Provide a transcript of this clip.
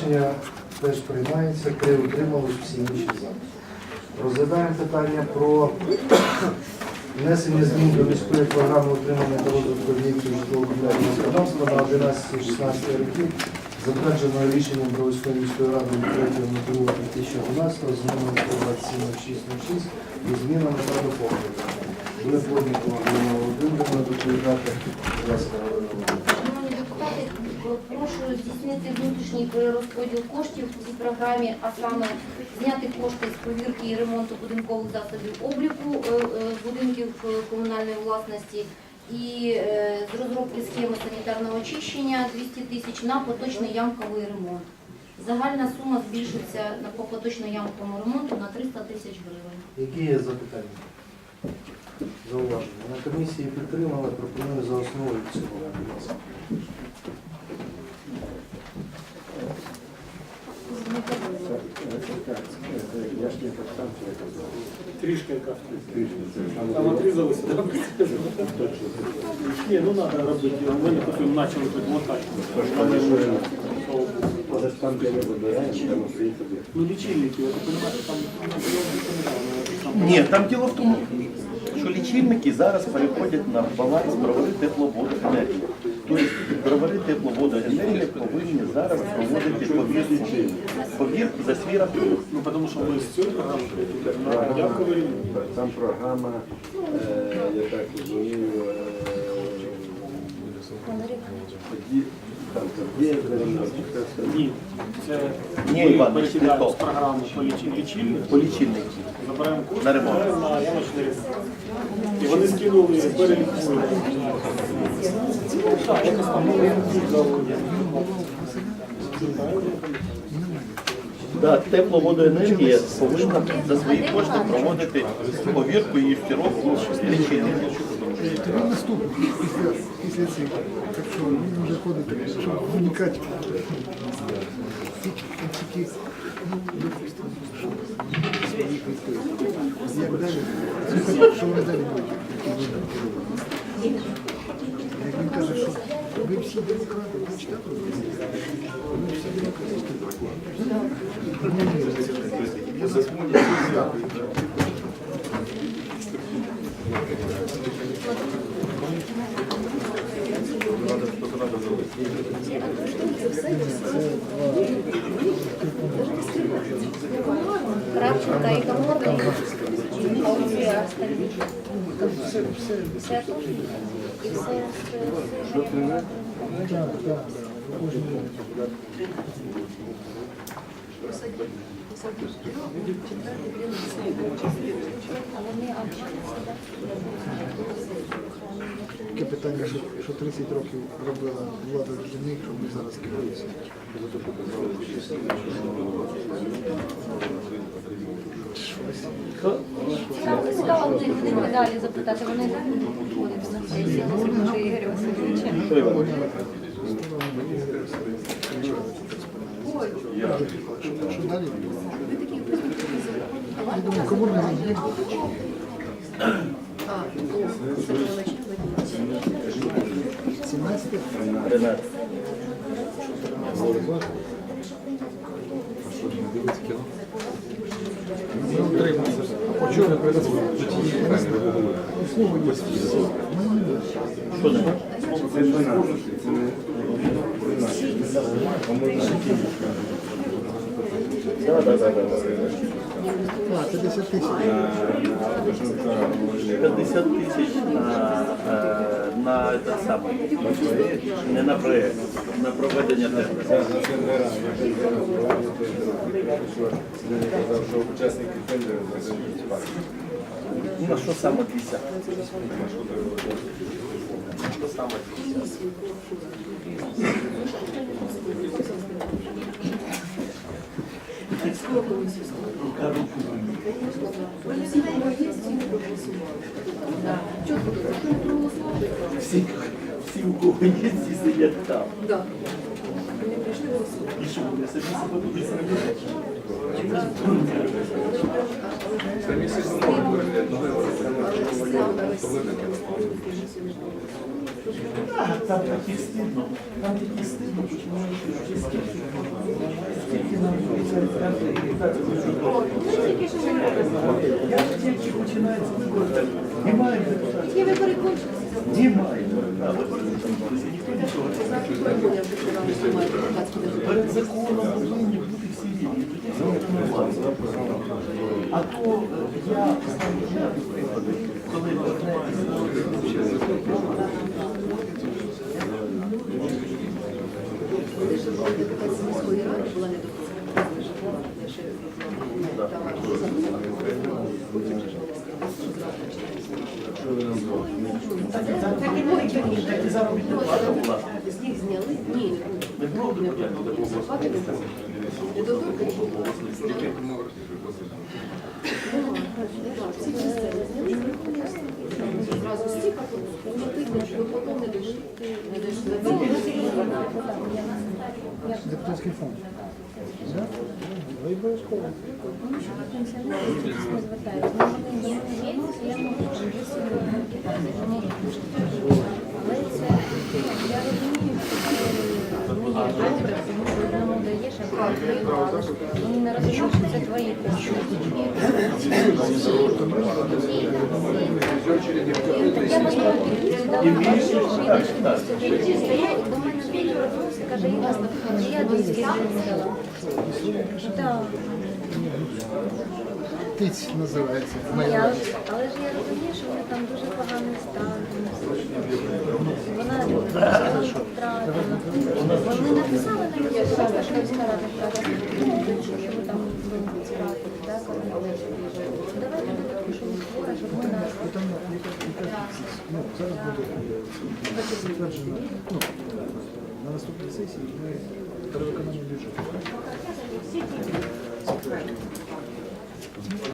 Рішення теж приймається, три утримались, всі інші за. Розглядаємо питання про внесення змін до міської програми утримання та розвитку об'єктів житлово-комунального господарства на 11-16 років, затвердженого рішенням Бровської міської ради від 3 лютого 2011 з номером 270606 і змінами та доповненнями. Буде Плотнікова Галина Володимирівна доповідати. Будь ласка, здійснити внутрішній перерозподіл коштів в цій програмі, а саме зняти кошти з повірки і ремонту будинкових засобів обліку е, е, будинків комунальної власності і з розробки схеми санітарного очищення 200 тисяч на поточний ямковий ремонт. Загальна сума збільшиться на по поточно-ямковому ремонту на 300 тисяч гривень. Які є запитання? Зауваження. На комісії підтримали, пропоную за основу і в Трішка яка. Там отрізалися, так? Ні, ну треба робити. У мене потім почали тут мотати. Ну, лічильники, ви розумієте, там Ні, там діло в тому, що лічильники зараз переходять на баланс бровари тепловоду енергії. Тобто бровари тепловоду енергії повинні зараз проводити повірку, повірку за свій рахунок. Ну, тому що ми з цією програмою ремонт. Там програма, е, я так розумію, е, Ні, це Ні, Іван, не з програми по лічильник, лічильник, По лічильнику. забираємо кошти, На ремонт. на ямочний ремонт. І вони скинули перелікують. Так, якось там Да, тепловодоенергія повинна за свої кошти проводити повірку і фіровку лічильників. Тобі наступний після, після цих, так що він вже ходить, щоб уникати тільки, ну, допустимо. Як далі, слухайте, що вони далі будуть, які виборки робити. Як він каже, що ви всі демократи, ви читати робите? Ви всі демократи. Я зазвоню, дякую. Кравченко і Каморний, остальні. Все тут? І все кожен А вони? Таке питання, що, що 30 років робила влада для них, щоб ми зараз керуємося. Нам не цікаво в них них далі запитати, вони далі не підходять на сесію, на Ігоря Васильовича. Що, що далі? Я думаю, кому не знає. А, ну, Сергійович, 17 Ренат. ми утримуємося. А по чому Слово є. Що не? це 12, це не 13. Да, да, да, да, да. 50 тисяч. 50 тисяч на, на этот самий, не на проєкт, на проведення що задають. На що саме 50? Що саме 50? Всі, всі, у кого є, всі сидять там. І що вони самі себе будуть зробити? А, Там таки стидно, там таки стидно, почему Я ж тільки починаю з виборів. Знімаємо депутатів. Вибори? Знімаємо. А вибори закінчилися, ніхто нічого. Перед законом повинні бути всі рівні. А то е, я останній час, приклади, коли так і заробітна плата була. Їх зняли? Ні, Не було депутатів такого зарплати не було. Не до того, всі ці сцени зняли. Зразу всі, а потім платити, до потім не дійшли. Не дійшли. Депутатський фонд. Ви обов'язково. Але це я розумію, що одному даєш, а другому приїхали. Вони не що це твої дочки Тиць називається. Але ж я розумію, що вони там дуже поганий стан. Вони написали? Давайте ми. Ну, е, ну, на наступній сесії ми перевиконання.